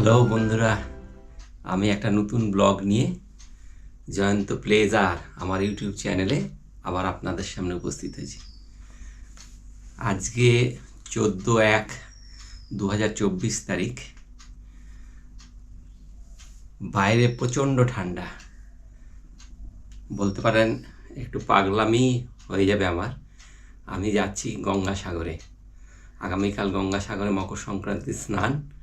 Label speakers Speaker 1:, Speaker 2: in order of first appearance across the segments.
Speaker 1: Hello বন্ধুরা। আমি একটা নতুন ব্লগ নিয়ে জয়ন্ত প্লেজার আমার ইউটিউব চ্যানেলে আবার আপনাদের সামনে উপস্থিত হয়েছি। আজকে চোদ্দ এক দু তারিখ। বাইরে প্রচণ্ড ঠান্ডা। বলতে পারেন একটু পাগলামি হয়ে যাবে আমার। আমি যাচ্ছি গঙ্গাসাগরে। আগামীকাল গঙ্গাসাগরে মকর সংক্রান্তি স্নান।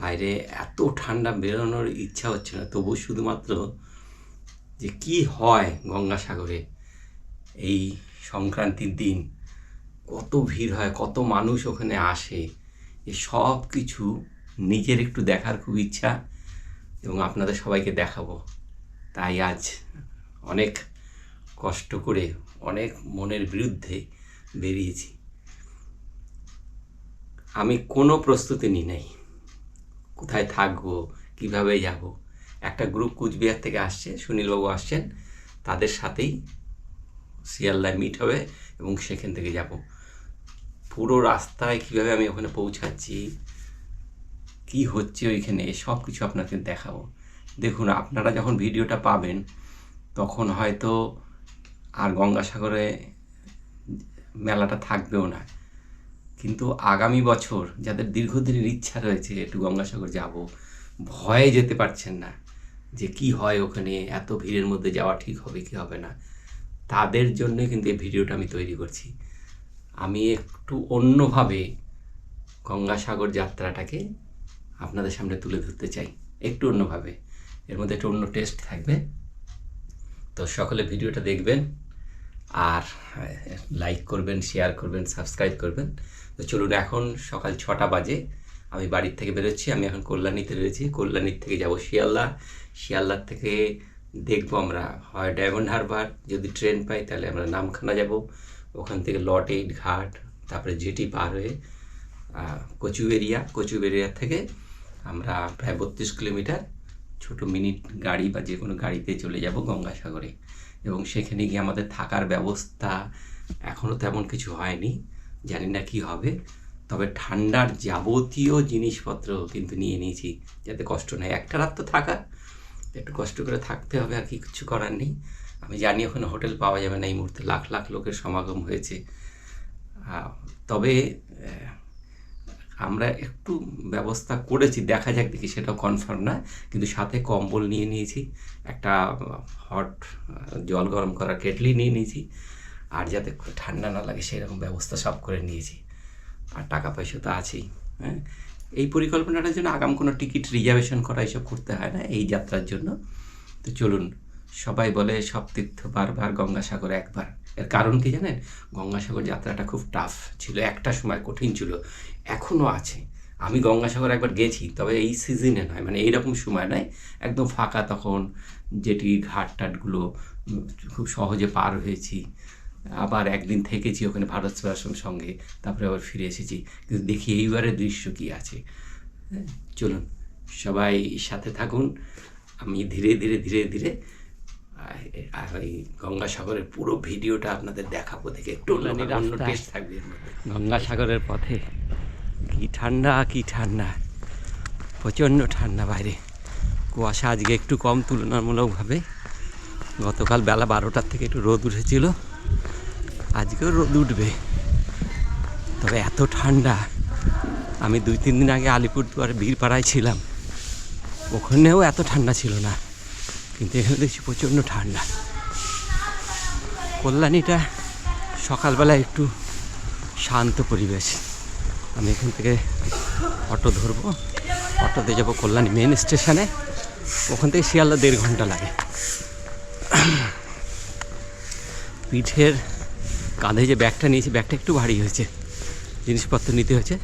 Speaker 1: বাইরে এত ঠান্ডা বেরোনোর ইচ্ছা হচ্ছে না। তবু শুধুমাত্র যে কি হয় গঙ্গাসাগরে, এই সংক্রান্তির দিন, কত ভিড় হয়, কত মানুষ ওখানে আসে, এ সব কিছু নিজের একটু দেখার খুব ইচ্ছা এবং আপনাদের সবাইকে দেখাবো। তাই আজ অনেক কষ্ট করে, অনেক মনের বিরুদ্ধে বেরিয়েছি। আমি কোনো প্রস্তুতি নিই নাই। কোথায় থাকব, কীভাবে যাব? একটা গ্রুপ কুচবিহার থেকে আসছে, সুনীলবাবু আসছেন, তাদের সাথেই শিয়ালদায় মিট হবে এবং সেখান থেকে যাব। পুরো রাস্তায় কীভাবে আমি ওখানে পৌঁছাচ্ছি, কি হচ্ছে ওইখানে সব কিছু আপনাকে দেখাবো। দেখুন, আপনারা যখন ভিডিওটা পাবেন, তখন হয়তো আর গঙ্গাসাগরে মেলাটা থাকবেও না। কিন্তু আগামী বছর যাদের দীর্ঘদিনের ইচ্ছা রয়েছে একটু গঙ্গাসাগর যাব, ভয়ে যেতে পারছেন না যে কি হয় ওখানে, এত ভিড়ের মধ্যে যাওয়া ঠিক হবে কি হবে না, তাদের জন্য কিন্তু এই ভিডিওটা আমি তৈরি করছি। আমি একটু অন্যভাবে গঙ্গাসাগর যাত্রাটাকে আপনাদের সামনে তুলে ধরতে চাই, একটু অন্যভাবে। এর মধ্যে একটু অন্য টেস্ট থাকবে। তো সকলে ভিডিওটা দেখবেন। আর লাইক করবেন শেয়ার করবেন সাবস্ক্রাইব করবেন। তো চলুন এখন সকাল ছটা বাজে, আমি বাড়ির থেকে বেরোচ্ছি, আমি এখন কল্যাণীতে রয়েছি। কল্যাণীর থেকে যাব শিয়ালদা। শিয়ালদার থেকে দেখব আমরা, হয় ডায়মন্ড হারবার যদি ট্রেন পাই তাহলে আমরা নামখানা যাব। ওখান থেকে লট এইট ঘাট, তারপরে জেটি পার হয়ে কচুবেরিয়া। কচুবেরিয়া থেকে আমরা প্রায় বত্রিশ কিলোমিটার ছোট মিনিট গাড়ি বা যে কোনো গাড়িতে চলে যাব গঙ্গাসাগরে। এবং সেখানে গিয়ে আমাদের থাকার ব্যবস্থা এখনও তেমন কিছু হয়নি। জানি না কি হবে। তবে ঠান্ডার যাবতীয় জিনিসপত্র কিন্তু নিয়ে নিয়েছি, যাতে কষ্ট নেই। একটা রাত তো থাকা। একটু কষ্ট করে থাকতে হবে, আর কি কিছু করার নেই। আমি জানি ওখানে হোটেল পাওয়া যাবে না। এই মুহূর্তে লাখ লাখ লোকের সমাগম হয়েছে। তবে আমরা একটু ব্যবস্থা করেছি, দেখা যাক দেখি সেটাও কনফার্ম না, কিন্তু সাথে কম্বল নিয়ে নিয়েছি, একটা হট জল গরম করার কেটলি নিয়ে নিয়েছি, আর যাতে ঠান্ডা না লাগে সেরকম ব্যবস্থা সব করে নিয়েছি, আর টাকা পয়সা তো আছেই হ্যাঁ? এই পরিকল্পনাটার জন্য আগাম কোনো টিকিট রিজার্ভেশন করা এসব করতে হয় না এই যাত্রার জন্য। তো চলুন, সবাই বলে সব তীর্থ বারবার গঙ্গাসাগর একবার। এর কারণ কি জানেন? গঙ্গাসাগর যাত্রাটা খুব টাফ ছিল একটা সময় কঠিন ছিল এখনও আছে। আমি গঙ্গাসাগর একবার গেছি তবে এই সিজনে নয় মানে এইরকম সময় নয় একদম ফাঁকা তখন যেটি ঘাট টাটগুলো খুব সহজে পার হয়েছি। আবার একদিন থেকেছি ওখানে ভারত সেবাশ্রম সঙ্গে তারপরে আবার ফিরে এসেছি কিন্তু দেখি এইবারের দৃশ্য কি আছে। হ্যাঁ, চলুন সবাই সাথে থাকুন আমি ধীরে ধীরে ধীরে ধীরে গঙ্গাসাগরের পুরো ভিডিওটা আপনাদের দেখাবো দেখে একটু অন্য অন্য টেস্ট থাকবে গঙ্গাসাগরের পথে। কি ঠান্ডা কি ঠান্ডা। প্রচণ্ড ঠান্ডা বাইরে। কুয়াশা আজকে একটু কম তুলনামূলকভাবে। গতকাল বেলা বারোটার থেকে একটু রোদ উঠেছিল। আজকেও রোদ উঠবে। তবে এত ঠান্ডা। আমি দুই তিন দিন আগে আলিপুরদুয়ারে বীরপাড়ায় ছিলাম। ওখানেও এত ঠান্ডা ছিল না। কিন্তু এখানে দেখছি প্রচণ্ড ঠান্ডা। কল্যাণীটা সকালবেলা একটু শান্ত পরিবেশ। আমি এখান থেকে অটো ধরবো। অটোতে যাব কল্যাণী মেন স্টেশনে ওখান থেকে শিয়ালদা দেড় ঘণ্টা লাগে। পিঠের কাঁধে যে ব্যাগটা নিয়েছি, ব্যাগটা একটু ভারী হয়েছে। জিনিসপত্র নিতে হয়েছে।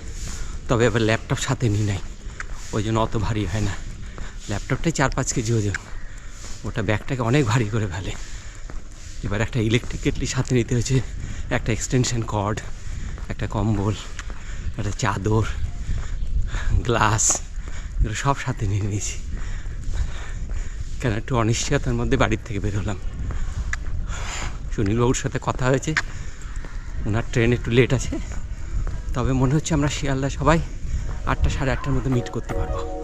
Speaker 1: তবে এবার ল্যাপটপ সাথে নিই নাই। ওই জন্য অত ভারী হয় না। ল্যাপটপটাই চার পাঁচ কেজি ওজন। ওটা ব্যাগটাকে অনেক ভারী করে ফেলে। এবার একটা ইলেকট্রিক কেটলি সাথে নিতে হয়েছে একটা এক্সটেনশন কর্ড একটা কম্বল, একটা চাদর গ্লাস এগুলো সব সাথে নিয়ে নিয়েছি। কেন একটু অনিশ্চয়তার মধ্যে বাড়ির থেকে বেরোলাম সুনীলবাবুর সাথে কথা হয়েছে, ওনার ট্রেন একটু লেট আছে, তবে মনে হচ্ছে আমরা শিয়ালদা সবাই আটটা সাড়ে আটটার মধ্যে মিট করতে পারব।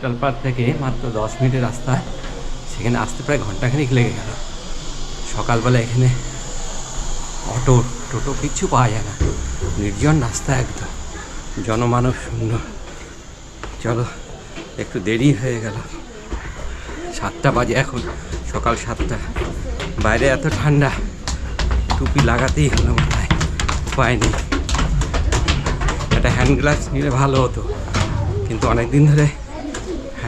Speaker 1: সেন্ট্রাল পার্ক থেকে মাত্র দশ মিনিটের রাস্তা। সেখানে আসতে প্রায় ঘন্টাখানিক লেগে গেল। সকালবেলা এখানে অটো, টোটো কিচ্ছু পাওয়া যায় না। নির্জন রাস্তা একদম। জনমানব শূন্য। চলো, একটু দেরি হয়ে গেল। সাতটা বাজে এখন, সকাল সাতটা। বাইরে এত ঠান্ডা, টুপি লাগাতেই হলো মাথায় উপায় নেই। একটা হ্যান্ড গ্লাভস নিলে ভালো হতো। কিন্তু অনেক দিন ধরে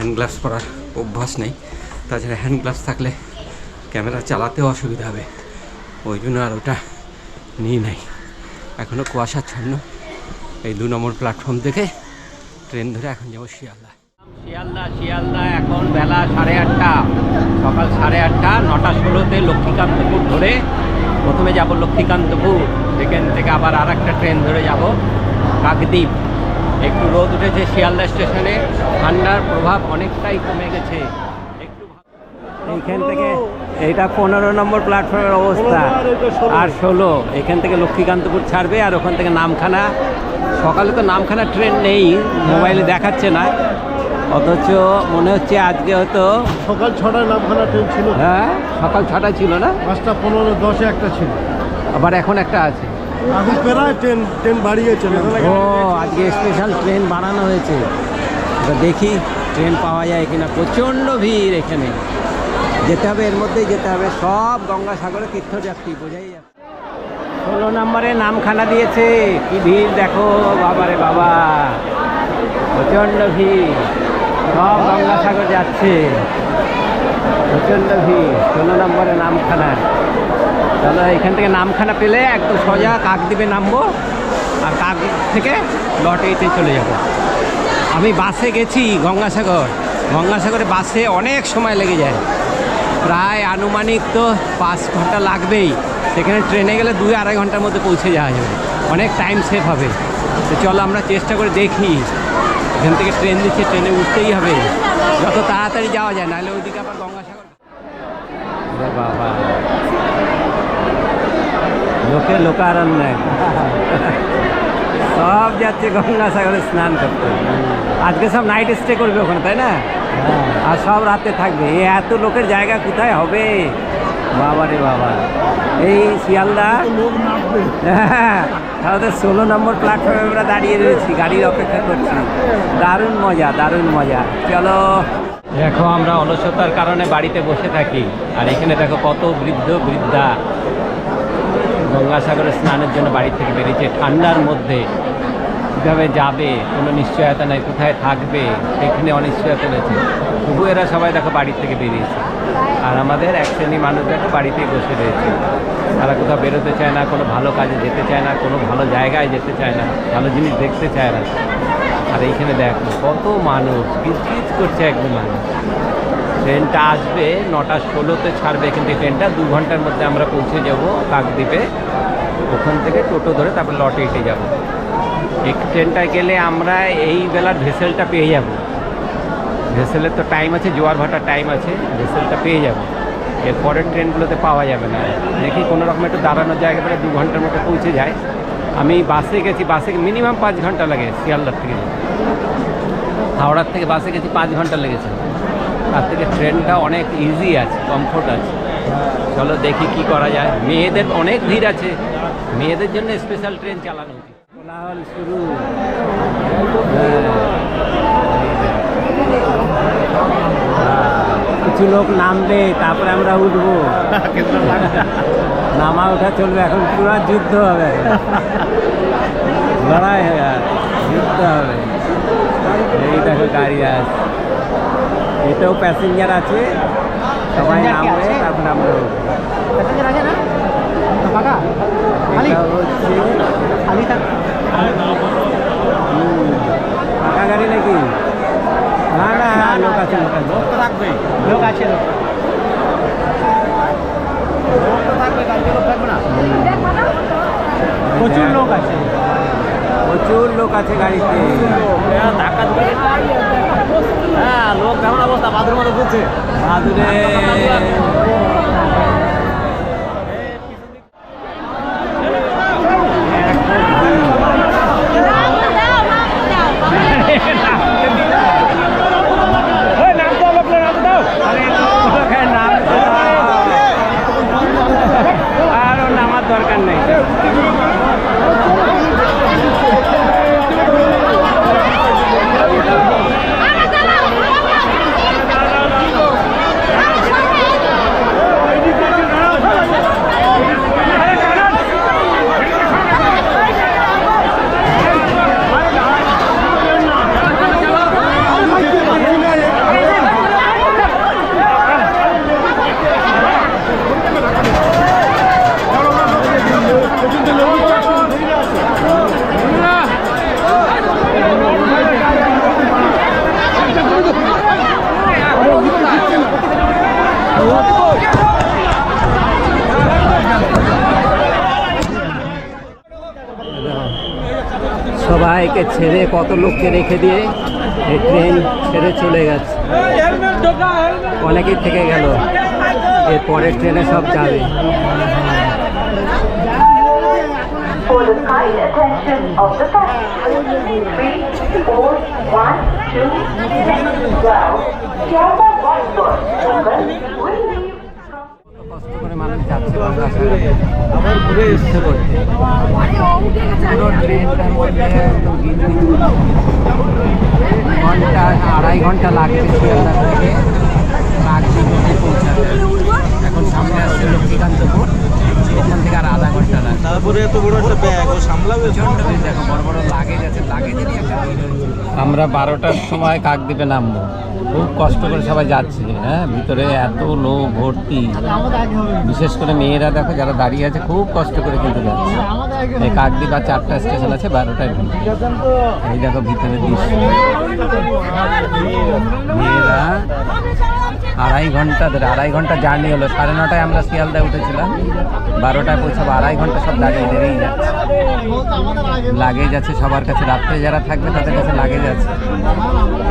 Speaker 1: হ্যান্ড গ্লাভস পরার অভ্যাস নেই। তাছাড়া হ্যান্ড গ্লাভস থাকলে ক্যামেরা চালাতেও অসুবিধা হবে। ওই জন্য আর ওটা নিই নাই। এখনও কুয়াশাচ্ছন্ন এই দু নম্বর প্ল্যাটফর্ম থেকে ট্রেন ধরে এখন যাব শিয়ালদা।
Speaker 2: শিয়ালদা শিয়ালদা, এখন বেলা সাড়ে আটটা। সকাল সাড়ে আটটা, নটা ষোলোতে লক্ষ্মীকান্তপুর ধরে প্রথমে যাব লক্ষ্মীকান্তপুর। সেখান থেকে আবার আর একটা ট্রেন ধরে যাব কাকদ্বীপ। একটু রোদ উঠেছে শিয়ালদা স্টেশনে ঠান্ডার প্রভাব অনেকটাই কমে গেছে। একটু এইখান থেকে এটা পনেরো নম্বর প্ল্যাটফর্মের অবস্থা। আর ষোলো। এখান থেকে লক্ষ্মীকান্তপুর ছাড়বে আর ওখান থেকে নামখানা। সকালে তো নামখানা ট্রেন নেই মোবাইলে দেখাচ্ছে না। অথচ মনে হচ্ছে আজকে হয়তো
Speaker 3: সকাল ছটায় নামখানা ট্রেন ছিল।
Speaker 2: হ্যাঁ সকাল ছটায় ছিল না?
Speaker 3: পাঁচটা পনেরো দশে একটা ছিল।
Speaker 2: আবার এখন একটা আছে।
Speaker 3: এখন প্রায় ট্রেন ট্রেন বাড়িয়েছে
Speaker 2: ও আজকে স্পেশাল ট্রেন বানানো হয়েছে। তো দেখি ট্রেন পাওয়া যায় কিনা। প্রচণ্ড ভিড় এখানে। যেতে হবে এর মধ্যেই যেতে হবে। সব গঙ্গাসাগরে তীর্থযাত্রী বোঝাই যাচ্ছে। ষোলো নম্বরে নামখানা দিয়েছে। কি ভিড় দেখো বাবারে বাবা। প্রচণ্ড ভিড়। সব গঙ্গাসাগর যাচ্ছে। প্রচণ্ড ভিড়। ষোলো নম্বরে নামখানা। চলো, এখান থেকে নামখানা পেলে একদম সোজা কাকদ্বীপে নামবো আর কাকদ্বীপ থেকে লটে চলে যাব। আমি বাসে গেছি গঙ্গাসাগর। গঙ্গাসাগরে বাসে অনেক সময় লেগে যায়। প্রায় আনুমানিক তো পাঁচ ঘণ্টা লাগবেই। সেখানে ট্রেনে গেলে দুই আড়াই ঘণ্টার মধ্যে পৌঁছে যাওয়া যাবে। অনেক টাইম সেভ হবে। তো চলো, আমরা চেষ্টা করে দেখি। এখান থেকে ট্রেন দিচ্ছে, ট্রেনে উঠতেই হবে। যত তাড়াতাড়ি যাওয়া যায় নাহলে ওইদিকে আবার গঙ্গাসাগর। বাবা। লোকে লোকারণ্য। সব যাচ্ছে গঙ্গাসাগরে স্নান করতে। আজকে সব নাইট স্টে করবে ওখানে তাই না? আর সব রাতে থাকবে। এ এত লোকের জায়গা কোথায় হবে? বাবা রে বাবা। এই শিয়ালদা? হ্যাঁ। তাহলে ষোলো নম্বর প্ল্যাটফর্মে আমরা দাঁড়িয়ে রয়েছি, গাড়ির অপেক্ষা করছি। দারুণ মজা দারুণ মজা। চলো। দেখো, আমরা অলসতার কারণে বাড়িতে বসে থাকি। আর এখানে দেখো কত বৃদ্ধ, বৃদ্ধা গঙ্গাসাগরে স্নানের জন্য বাড়ি থেকে বেরিয়েছে। ঠান্ডার মধ্যে কীভাবে যাবে? কোনো নিশ্চয়তা নেই, কোথায় থাকবে? সেখানে অনিশ্চয়তা রয়েছে। তবু এরা সবাই দেখো বাড়ি থেকে বেরিয়েছে। আর আমাদের এক শ্রেণি মানুষ দেখো বাড়িতেই বসে রয়েছে। তারা কোথাও বেরোতে চায় না, কোনো ভালো কাজে যেতে চায় না, কোনো ভালো জায়গায় যেতে চায় না, ভালো জিনিস দেখতে চায় না। আর এইখানে দেখো কত মানুষ কিচকিচ করছে একদম মানুষ। ট্রেনটা আসবে, নটা ষোলোতে ছাড়বে, কিন্তু ট্রেনটা দু ঘণ্টার মধ্যে আমরা পৌঁছে যাব কাকদ্বীপে। ওখান থেকে টোটো ধরে তারপর লটে এটে যাব। এই ট্রেনটা গেলে আমরা এই বেলার ভেসেলটা পেয়ে যাব। ভেসেলের তো টাইম আছে জোয়ার ভাটার টাইম আছে ভেসেলটা পেয়ে যাব। এর পরের ট্রেনগুলোতে পাওয়া যাবে না। দেখি কোনো রকম একটু দাঁড়ানোর জায়গা পেলে দু ঘণ্টার মধ্যে পৌঁছে যায়। আমি বাসে গেছি বাসে মিনিমাম পাঁচ ঘণ্টা লাগে শিয়ালদার থেকে। হাওড়ার থেকে বাসে গেছি পাঁচ ঘণ্টা লেগেছে। তার থেকে ট্রেনটা অনেক ইজি আছে কমফোর্ট আছে। চলো দেখি কি করা যায়। মেয়েদের অনেক ভিড় আছে। মেয়েদের জন্য স্পেশাল ট্রেন চালানো উচিত। কোলাহল শুরু। কিছু লোক নামবে তারপরে আমরা উঠবো। নামা ওঠা চলবে এখন পুরো যুদ্ধ হবে। লড়াই হবে আর, যুদ্ধ হবে। এই দেখো গাড়ি আছে এটাও প্যাসেঞ্জার আছে। সবাই নামবে তারপরে আমরা হুম, ফাঁকা গাড়ি নাকি? না না লোক আছে লোক আছে।
Speaker 4: লোক তো থাকবে। লোক আছে লোক প্রচুর লোক আছে।
Speaker 2: প্রচুর লোক আছে গাড়িতে।
Speaker 4: হ্যাঁ, হ্যাঁ লোক কেমন অবস্থা বাদুর মতো ঘুরছে।
Speaker 2: বাদুরে আর ওর নামার দরকার নেই সবাইকে ছেড়ে কত লোককে রেখে দিয়ে এই ট্রেন ছেড়ে চলে গেছে। অনেকেই থেকে গেল এরপরের ট্রেনে সব যাবে।
Speaker 5: Sierra Whiteboard, Logan, will leave from
Speaker 2: কষ্ট করে মানুষ যাচ্ছে আবার ঘুরে এসছে করতে পুরো ট্রেনটার মধ্যে একদম গিজমিজ ঘণ্টা আড়াই ঘণ্টা লাগছে শিয়ালদা থেকে। পৌঁছাতে। এখন সামনে আসছে লক্ষ্মীকান্তপুর। এখান থেকে আর আধা ঘণ্টা লাগবে
Speaker 4: তারপরে এত বড় একটা ব্যাগ ও সামলাবে?
Speaker 2: দেখো বড় বড় লাগেজ আছে লাগেজেরই একটা আমরা বারোটার সময় কাকদ্বীপে নামবো। খুব কষ্ট করে সবাই যাচ্ছে হ্যাঁ? ভিতরে এত লোক ভর্তি। বিশেষ করে মেয়েরা দেখো, যারা দাঁড়িয়ে আছে, খুব কষ্ট করে কিন্তু যাচ্ছে। এই কাকদ্বীপ আর চারটা স্টেশন আছে, বারোটায় এই দেখো ভিতরে দৃশ্য। মেয়েরা আড়াই ঘণ্টা ধরে, আড়াই ঘণ্টা জার্নি হলো। সাড়ে নটায় আমরা শিয়ালদায় উঠেছিলাম। বারোটায় পৌঁছাবো, আড়াই ঘণ্টা সব দাঁড়িয়ে দাঁড়িয়েই যাচ্ছে। লাগেজ আছে সবার কাছে। রাত্রে যারা থাকবে তাদের কাছে লাগেজ আছে।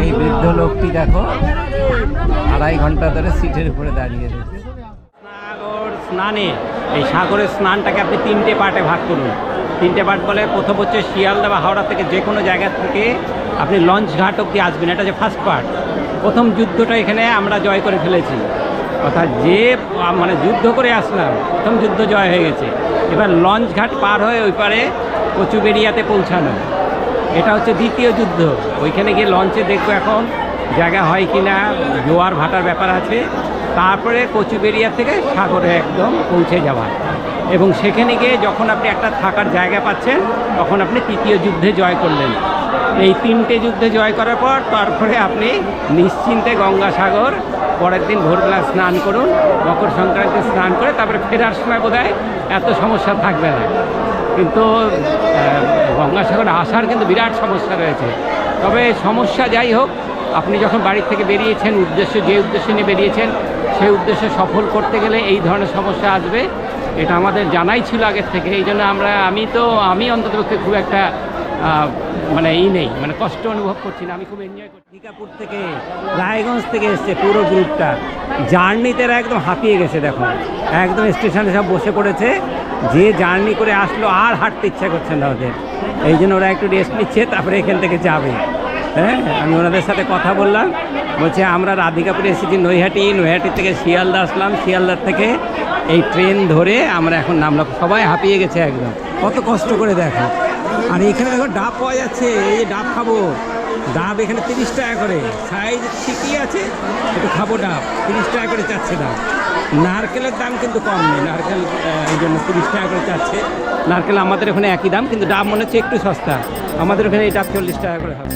Speaker 2: এই বৃদ্ধ লোকটি দেখো, আড়াই ঘণ্টা ধরে সিটের উপরে দাঁড়িয়ে রয়েছে। সাগর স্নানে, এই সাগরের স্নানটাকে আপনি তিনটে পার্টে ভাগ করুন। তিনটে পার্ট বলে প্রথম হচ্ছে শিয়ালদা বা হাওড়া থেকে যে কোনো জায়গা থেকে আপনি লঞ্চ ঘাট অব্দি আসবেন। এটা হচ্ছে ফার্স্ট পার্ট প্রথম যুদ্ধটা এখানে আমরা জয় করে ফেলেছি। অর্থাৎ যে মানে যুদ্ধ করে আসলাম, প্রথম যুদ্ধ জয় হয়ে গেছে। এবার লঞ্চ ঘাট পার হয়ে ওই পারে কচুবেরিয়াতে পৌঁছানো। এটা হচ্ছে দ্বিতীয় যুদ্ধ। ওইখানে গিয়ে লঞ্চে দেখব এখন জায়গা হয় কি না জোয়ার ভাটার ব্যাপার আছে। তারপরে কচুবেরিয়া থেকে সাগরে একদম পৌঁছে যাওয়া। এবং সেখানে গিয়ে যখন আপনি একটা থাকার জায়গা পাচ্ছেন, তখন আপনি তৃতীয় যুদ্ধে জয় করলেন। এই তিনটে যুদ্ধে জয় করার পর তারপরে আপনি নিশ্চিন্তে গঙ্গাসাগর, পরের দিন ভোরবেলা স্নান করুন, মকর সংক্রান্তি স্নান করে তারপরে ফেরার সময় বোধহয় এত সমস্যা থাকবে না। কিন্তু গঙ্গাসাগরে আসার কিন্তু বিরাট সমস্যা রয়েছে। তবে সমস্যা যাই হোক, আপনি যখন বাড়ি থেকে বেরিয়েছেন, উদ্দেশ্য যে উদ্দেশ্য নিয়ে বেরিয়েছেন সেই উদ্দেশ্য সফল করতে গেলে এই ধরনের সমস্যা আসবে। এটা আমাদের জানাই ছিল আগের থেকে। এই জন্য আমরা, আমি তো, আমি অন্ততপক্ষে খুব একটা মানে ই নেই মানে কষ্ট অনুভব করছি না, আমি খুব এনজয় করছি। দীঘাপুর থেকে রায়গঞ্জ থেকে এসছে পুরো গ্রুপটা। জার্নিতে একদম হাঁপিয়ে গেছে, দেখো। একদম স্টেশনে সব বসে পড়েছে। যে জার্নি করে আসলো, আর হাঁটতে ইচ্ছা করছে না ওদের। এই জন্য ওরা একটু রেস্ট নিচ্ছে, তারপরে এখান থেকে যাবে। হ্যাঁ আমি ওনাদের সাথে কথা বললাম। বলছে, আমরা রাধিকাপুরে এসেছি, নৈহাটি। নৈহাটি থেকে শিয়ালদা আসলাম। শিয়ালদার থেকে এই ট্রেন ধরে আমরা এখন নামলাম। সবাই হাঁপিয়ে গেছে একদম। কত কষ্ট করে দেখো। আর এখানে দেখো ডাব পাওয়া যাচ্ছে, এই ডাব খাব। ডাব এখানে তিরিশ টাকা করে। সাইজ ঠিকই আছে একটু খাব ডাব। তিরিশ টাকা করে চাচ্ছে ডাব। নারকেলের দাম কিন্তু কম নেই। নারকেল এই জন্য তিরিশ টাকা করে চাচ্ছে। নারকেল আমাদের ওখানে একই দাম, কিন্তু ডাব মনে হচ্ছে একটু সস্তা। আমাদের ওখানে এই ডাব চল্লিশ টাকা করে হবে।